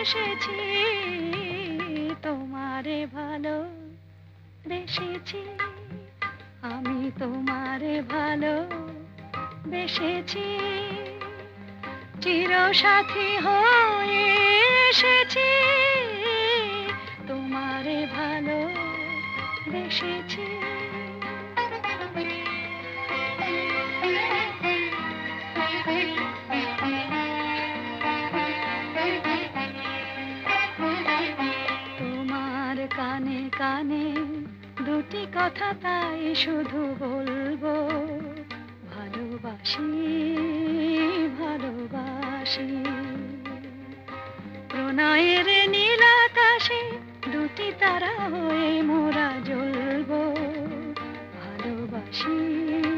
এসেছি তোমারে ভালো বেসেছি আমি তোমারে ভালো বেসেছি চিরসাথী হয়ে এসেছি। তোমারে ভালো বেসেছি কানে কানে দুটি কথা তাই শুধু বলব। ভালোবাসি ভালোবাসি। প্রণয়ের নীলাকাশে দুটি তারা হয়ে মোরা জ্বলবো। ভালোবাসি